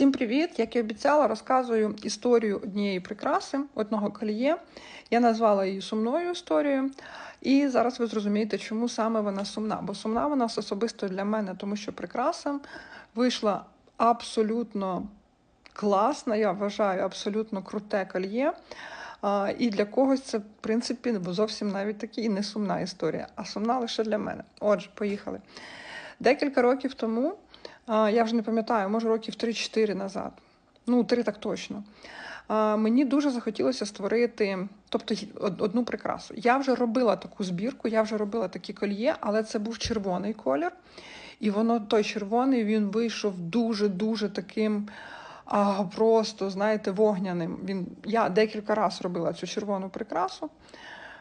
Всім привіт! Як і обіцяла, розказую історію однієї прикраси, одного кольє. Я назвала її сумною історією. І зараз ви зрозумієте, чому саме вона сумна. Бо сумна вона особисто для мене, тому що прикраса вийшла абсолютно класна, я вважаю, абсолютно круте кольє. І для когось це, в принципі, зовсім навіть такі і не сумна історія, а сумна лише для мене. Отже, поїхали. Декілька років тому. Я вже не пам'ятаю, може років 3-4 назад. Ну, три так точно. Мені дуже захотілося створити тобто, одну прикрасу. Я вже робила таку збірку, я вже робила такі кольє, але це був червоний колір. І воно той червоний він вийшов дуже-дуже таким а, просто, знаєте, вогняним. Він, Я декілька разів робила цю червону прикрасу.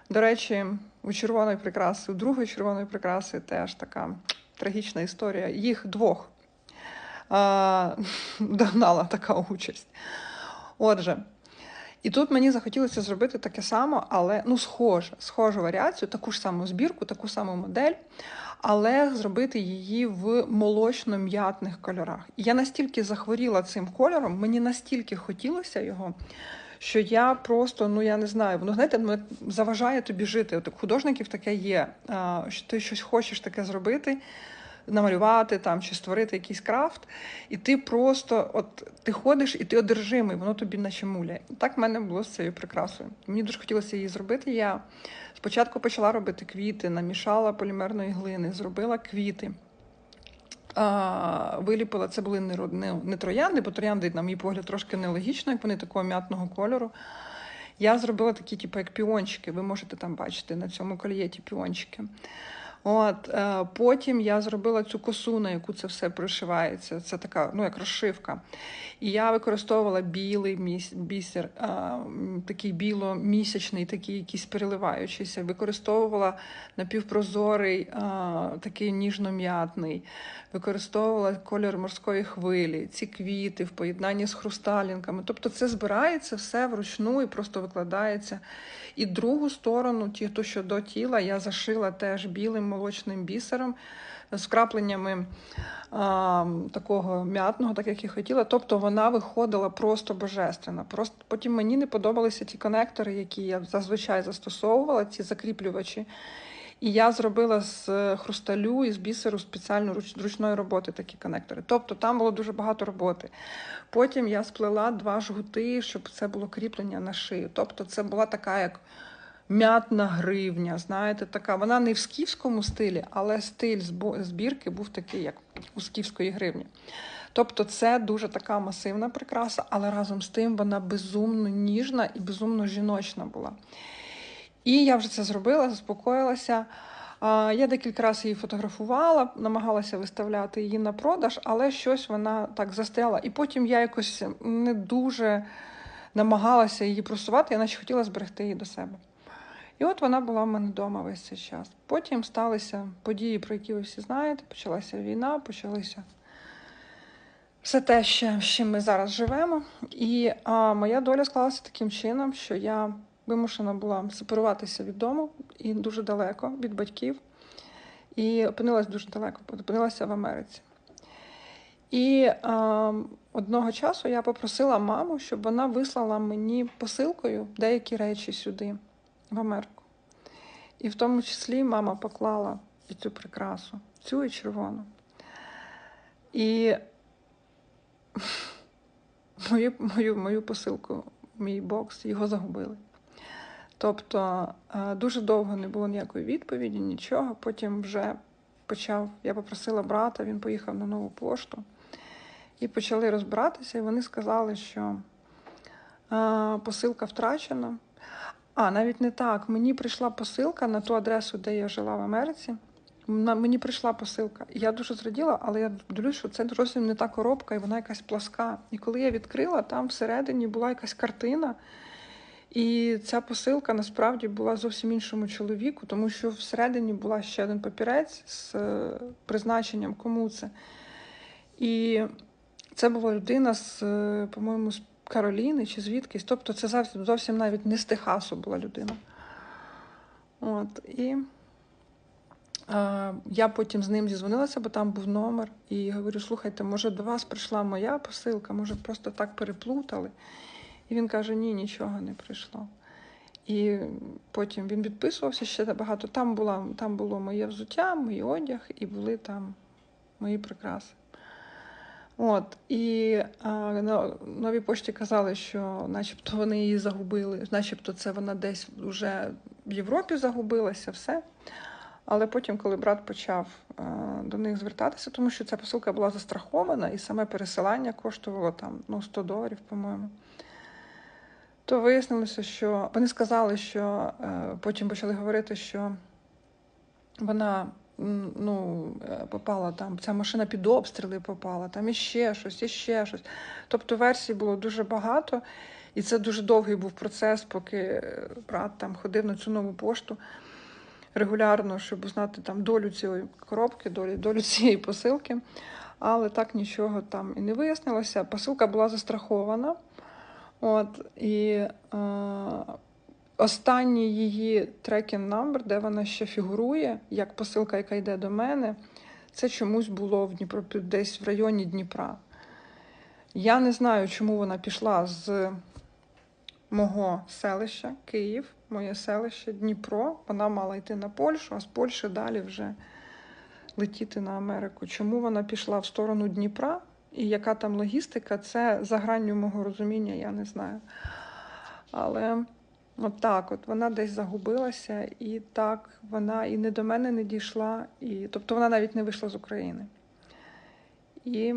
До речі, у червоної прикраси, у другої червоної прикраси теж така трагічна історія. Їх двох догнала така участь. Отже, і тут мені захотілося зробити таке саме, але ну, схоже, схожу варіацію, таку ж саму збірку, таку саму модель, але зробити її в молочно-м'ятних кольорах. І я настільки захворіла цим кольором, мені настільки хотілося його. Що я просто, ну я не знаю, воно знаєте, заважає тобі жити. От художників таке є, що ти щось хочеш таке зробити, намалювати там чи створити якийсь крафт, і ти просто от ти ходиш і ти одержимий, воно тобі наче муляє. Так в мене було з цією прикрасою. Мені дуже хотілося її зробити. Я спочатку почала робити квіти, намішала полімерної глини, зробила квіти. Виліпила це були не, не, не троянди, бо троянди, на мій погляд, трошки нелогічно, як вони такого м'ятного кольору. Я зробила такі, типу, як піончики. Ви можете там бачити на цьому кольєті піончики. От е, Потім я зробила цю косу, на яку це все пришивається. Це така, ну як розшивка. І я використовувала білий бісер, е, такий біломісячний, такий якийсь переливаючийся. Використовувала напівпрозорий, е, такий ніжно-м'ятний, використовувала колір морської хвилі, ці квіти в поєднанні з хрусталінками. Тобто це збирається все вручну і просто викладається. І другу сторону, ті, то, що до тіла, я зашила теж білим молочним бісером з вкрапленнями а, такого м'ятного, так як я хотіла. Тобто вона виходила просто божественна. Просто Потім мені не подобалися ті конектори, які я зазвичай застосовувала, ці закріплювачі. І я зробила з хрусталю і з бісеру спеціально ручної роботи такі конектори. Тобто там було дуже багато роботи. Потім я сплела два жгути, щоб це було кріплення на шию. Тобто, це була така як м'ятна гривня. Знаєте, така. Вона не в скіфському стилі, але стиль збірки був такий, як у скіфської гривні. Тобто це дуже така масивна прикраса, але разом з тим вона безумно ніжна і безумно жіночна була. І я вже це зробила, заспокоїлася. Я декілька разів її фотографувала, намагалася виставляти її на продаж, але щось вона так застряла. І потім я якось не дуже намагалася її просувати, я наче хотіла зберегти її до себе. І от вона була в мене вдома весь цей час. Потім сталися події, про які ви всі знаєте. Почалася війна, почалися все те, з чим ми зараз живемо. І а, моя доля склалася таким чином, що я вимушена була сепаруватися від дому і дуже далеко від батьків. І опинилася дуже далеко, опинилася в Америці. І а, одного часу я попросила маму, щоб вона вислала мені посилкою деякі речі сюди в Америку. І в тому числі мама поклала і цю прикрасу, цю і червону. І мою мою, мою посилку, мій бокс, його загубили. Тобто е, дуже довго не було ніякої відповіді, нічого. Потім вже почав, я попросила брата, він поїхав на нову пошту і почали розбиратися, і вони сказали, що е, посилка втрачена. А, навіть не так. Мені прийшла посилка на ту адресу, де я жила в Америці. Мені прийшла посилка. Я дуже зраділа, але я дивлюся, що це зовсім не та коробка, і вона якась пласка. І коли я відкрила, там всередині була якась картина. І ця посилка насправді була зовсім іншому чоловіку, тому що всередині була ще один папірець з е, призначенням, кому це. І це була людина з, е, по-моєму, Кароліни чи звідкись. Тобто це зовсім зовсім навіть не з Техасу була людина. От, І Е, Я потім з ним зізвонилася, бо там був номер, і говорю: слухайте, може до вас прийшла моя посилка, може просто так переплутали. І він каже: ні, нічого не прийшло. І потім він відписувався ще багато. Там, була, там було моє взуття, мій одяг, і були там мої прикраси. От, і а, на новій пошті казали, що начебто вони її загубили, начебто це вона десь вже в Європі загубилася, все. Але потім, коли брат почав а, до них звертатися, тому що ця посилка була застрахована, і саме пересилання коштувало там ну, 100 доларів, по-моєму. То вияснилося, що вони сказали, що е, потім почали говорити, що вона ну, е, попала там, ця машина під обстріли попала, там іще щось, іще щось. Тобто версій було дуже багато, і це дуже довгий був процес, поки е, брат там ходив на цю нову пошту регулярно, щоб узнати там долю цієї коробки, долю, долю цієї посилки. Але так нічого там і не вияснилося. Посилка була застрахована. От, і е, останній її трекінг номер, де вона ще фігурує, як посилка, яка йде до мене, це чомусь було в Дніпро, десь в районі Дніпра. Я не знаю, чому вона пішла з мого селища Київ, моє селище Дніпро. Вона мала йти на Польщу, а з Польщі далі вже летіти на Америку. Чому вона пішла в сторону Дніпра? І яка там логістика, це за гранню мого розуміння, я не знаю. Але от так, от вона десь загубилася, і так вона і не до мене не дійшла, і, тобто вона навіть не вийшла з України. І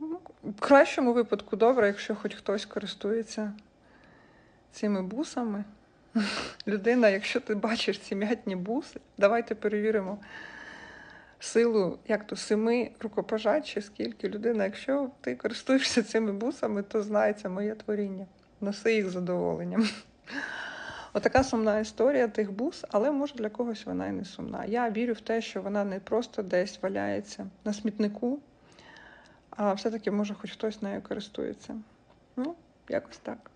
ну, в кращому випадку добре, якщо хоч хтось користується цими бусами. Людина, якщо ти бачиш ці м'ятні буси, давайте перевіримо силу як то семи рукопожать чи скільки людина, якщо ти користуєшся цими бусами, то це моє творіння. Носи їх задоволенням. Отака сумна історія тих бус, але може для когось вона і не сумна. Я вірю в те, що вона не просто десь валяється на смітнику, а все-таки може хоч хтось нею користується. Ну, якось так.